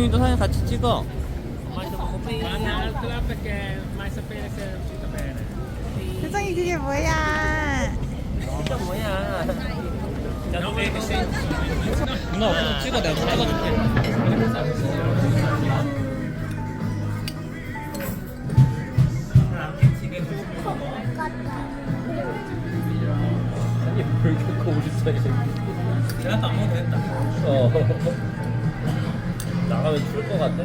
동민이도 사진 같이 찍어. 세상에 그게 뭐야? 진짜 뭐야? 누나 없으면 찍어 내가 찍어줄게. 이렇게 우리 사이 내가 안 먹어도 된다. 어. 나가면 추울 것 같아.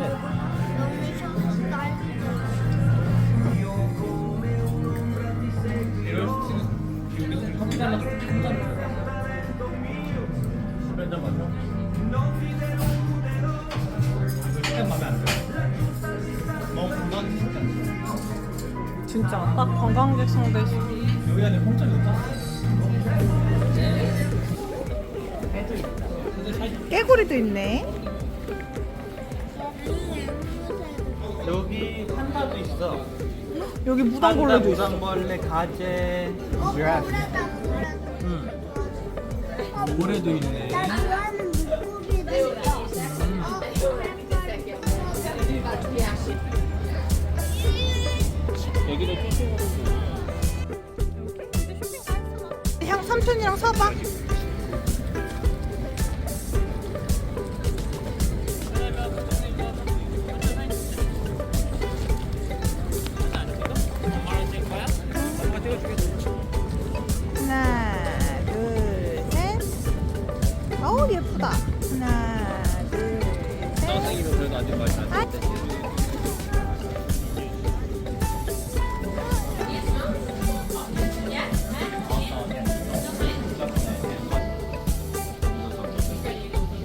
이럴 수 지금 여기서 커피 달라고 한잔 술 한잔 마셔. 시간 마음에 안 들어. 너무 건강한 진짜. 딱 관광객 상대시. 여기 안에 홈점이 없다. 깨구리도 있네. 여기 판다도 있어. 여기 무당벌레도 있어. 무당벌레, 가재, 지라프. 응. 모래도 있네. 여기도 쇼핑으로. 형 삼촌이랑 서봐. 예쁘다. 하나, 둘, 셋. 그래도 아직 아.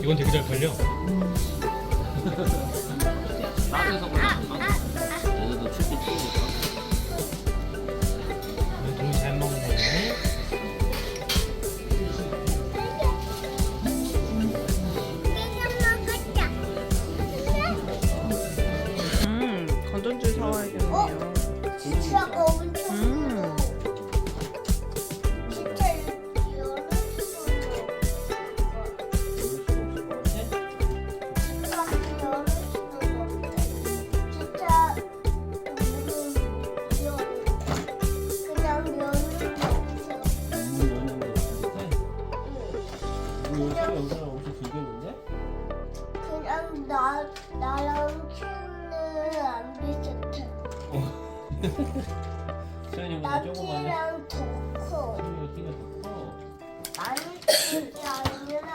이건 되게 잘 팔려. 나에서 얘네도 춥게 그냥 나 나랑 키우는 안 비슷해. 수현이 나 보다 조그마해. 키랑 더 커. 수현이가 키가 더 커. 많이 키는 게 아니라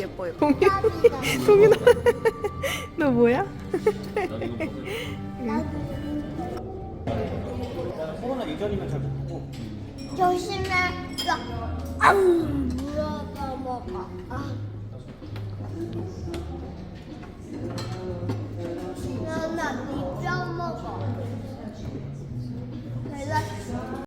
예뻐요. 동윤이, 동윤아, 너 뭐야? 코로나 이전이면 잘 못 먹고. 조심해. 아우 물어가 먹어. 아.